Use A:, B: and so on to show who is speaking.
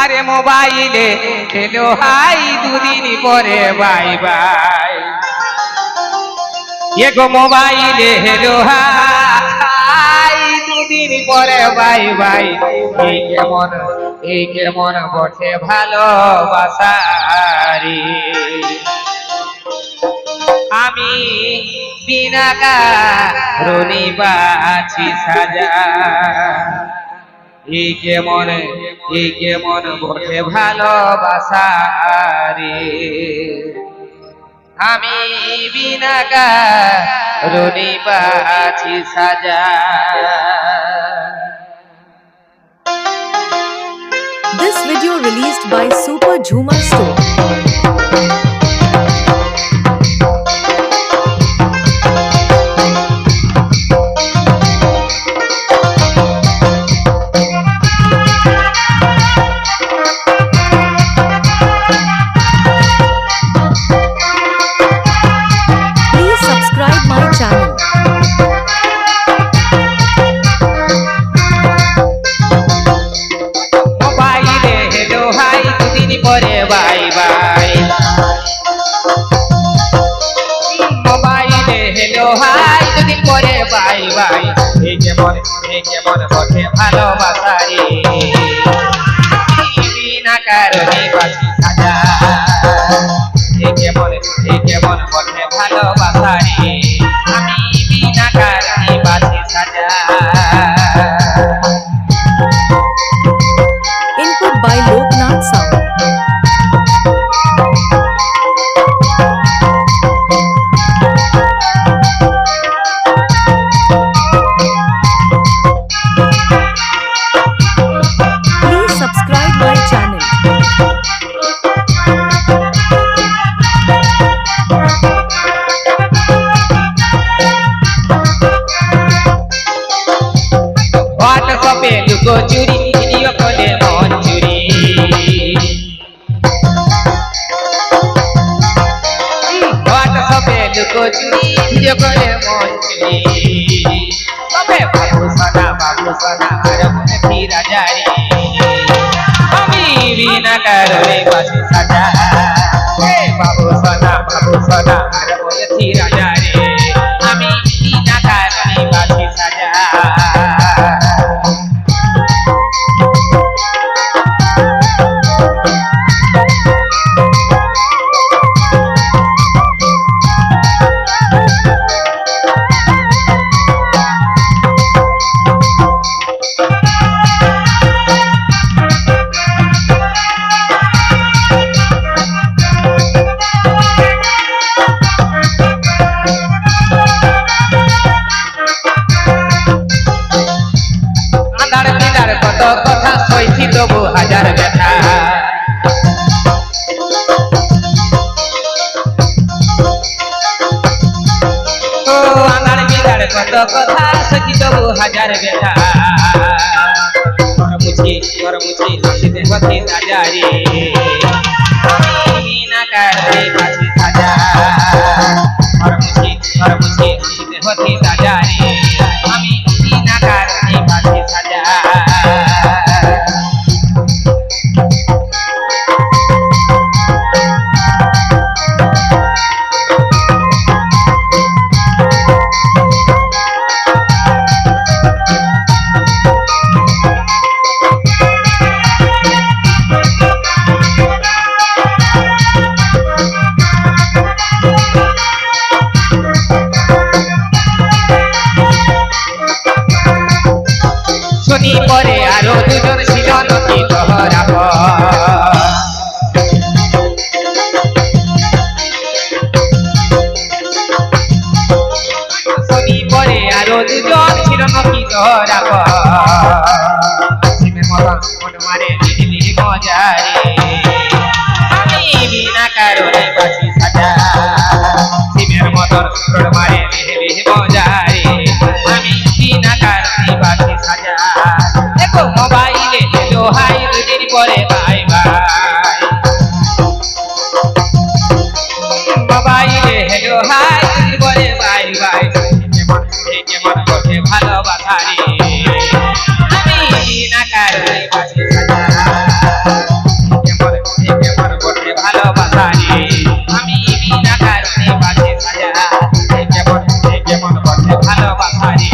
A: আরে মোবাইলে খেলো হাই, দুদিন পরে বাই বাই। এ গো মোবাইলে হেলো হাই, দুদিন পরে বাই বাই। এই কেমন এই কেমন বটে ভালোবাসারি। আমি বিনা কারণে বাছি সাজা। এই কেমন এই কেমন বটে ভালোবাসারি আমি বিনা কারণে বাছি সাজা
B: This video released by Super Jhumar Store.
A: এই কেমন এই কেমন ভালোবাসারে বিনা কারণে বাঁচি সাজা এই কেমন এই কেমন বটে ভালোবাসারি হোয়াটসঅ্যাপে ভিডিও কলে মন হোয়াটসঅ্যাপে লুকো ভিডিও কলে মন তবে বাবু সোনা বাবু সোনা আর মনে ফিরা যারে আমি বিনা কারণে বাসি সাজা। হে বাবু সোনা বাবু সোনা আর মনে ফিরা যারে तो कथा सखी तो हज़ार बेटा। और मुझे और मुझे लक्ष्मी देवती राजा পরে আরও দুজন ছিল নদী শনি পরে আরও দুজন ছিল নদী মন মারে দিদি মজারে। আমি বিনা কারণে বাসি আমি বিনা কারণে বাসি সাজা। রাখো মোবাইলে দোহাই দুদিন পরে বাই বাই। মোবাইলে দোহাই দুদিন পরে বাই বাই। কেমন করে ভালোবাসারি আমি না কারি কেমন কেমন করে ভালোবাসারি আমি কারণে বাজে সাজা। কেমন কেমন করে ভালোবাসারি